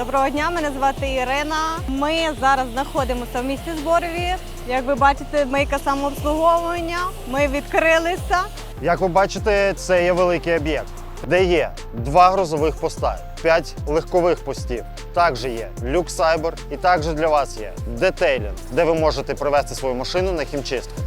Доброго дня, мене звати Ірина. Ми зараз знаходимося в місті Зборові. Як ви бачите, мийка самообслуговування. Ми відкрилися. Як ви бачите, це є великий об'єкт, де є два грузових поста, п'ять легкових постів. Також є люк Сайбер і також для вас є детейлінг, де ви можете привезти свою машину на хімчистку.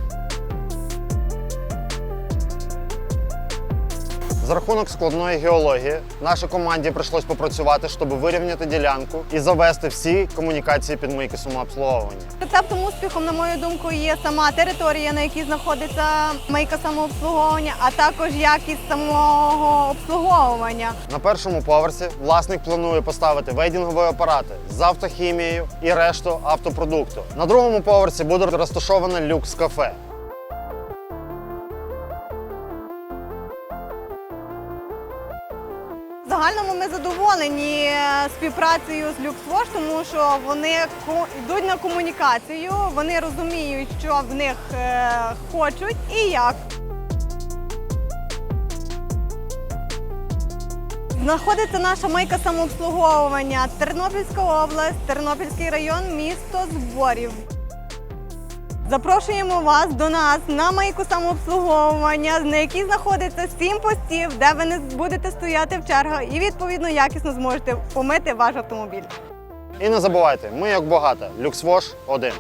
За рахунок складної геології нашій команді прийшлось попрацювати, щоб вирівняти ділянку і завести всі комунікації підмийки самообслуговування. Рецептом успіху, на мою думку, є сама територія, на якій знаходиться мийка самообслуговування, а також якість самого обслуговування. На першому поверсі власник планує поставити вейдінгові апарати з автохімією і решту автопродукту. На другому поверсі буде розташоване люкс кафе. Загальному ми задоволені співпрацею з LuxWash, тому що вони йдуть на комунікацію, вони розуміють, що в них е, хочуть і як. Знаходиться наша майка самообслуговування Тернопільська область, Тернопільський район, місто Зборів. Запрошуємо вас до нас на майку самообслуговування, на якій знаходиться сім постів, де ви не будете стояти в чергах і відповідно якісно зможете помити ваш автомобіль. І не забувайте, ми як багато, люксвош один.